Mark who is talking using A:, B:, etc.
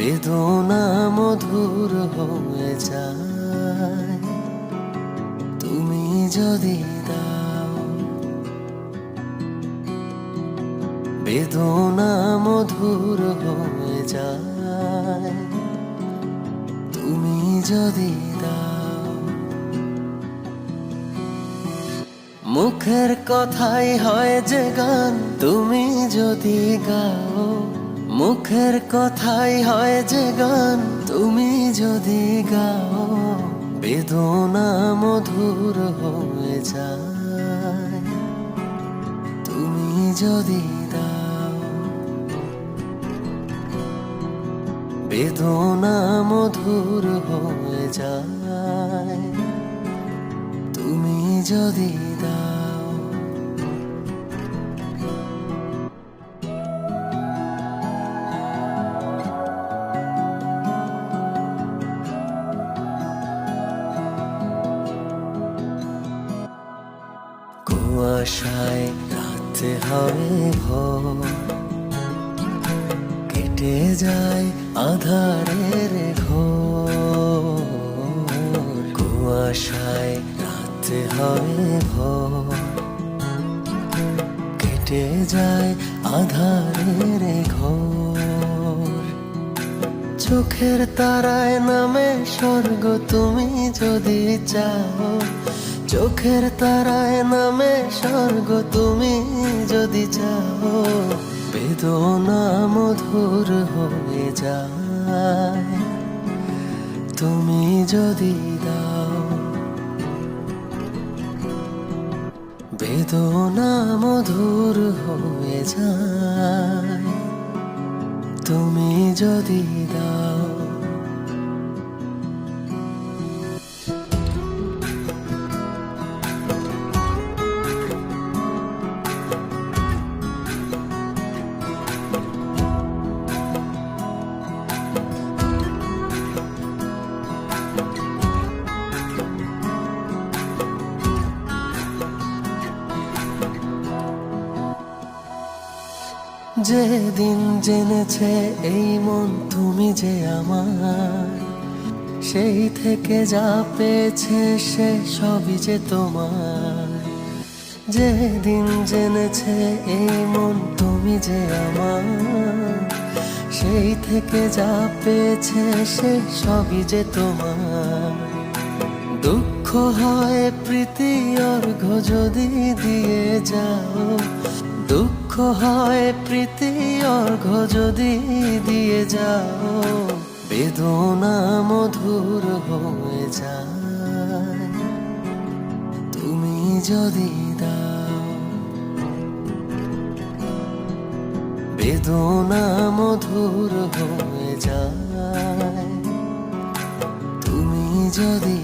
A: বেদনা মধুর হয়ে যায়। তুমি যদি দাও। বেদনা মধুর হয়ে যায়। তুমি যদি দাও। মুখের কথাই হয় যে গান, তুমি যদি গাও। মুখের কথাই হয় যে গান, তুমি যদি গাও, বেদনা মধুর হয়ে যায়। তুমি যদি দাও, বেদনা মধুর হয়ে যায়। তুমি যদি দাও কুয়াশায় রাতে হবে ভোর। কেটে যায় আধারের ঘোর। কুয়াশায় রাতে হবে ভোর। কেটে যায় আধারের ঘোর। চোখের তারায় নামে স্বর্গ তুমি যদি চাও চোখের তারায় নামে স্বর্গ তুমি যদি চাও, বেদনা মধুর হয়ে যায়। তুমি যদি দাও, বেদনা মধুর হয়ে যায়। তুমি যদি দাও যেদিন জেনেছে এই মন তুমি যে আমার সেই থেকে যা পেয়েছে সে সবই যে তোমার যেদিন জেনেছে এই মন তুমি যে আমার সেই থেকে যা পেয়েছে সে সবই যে তোমার। দুঃখ হয় প্রীতি অর্ঘ যদি দিয়ে যাও। দুঃখ হয় প্রীতি অর্ঘ যদি দিয়ে যাও। বেদনা মধুর হয়ে যায়। তুমি যদি দাও বেদনা মধুর হয়ে যায়। তুমি যদি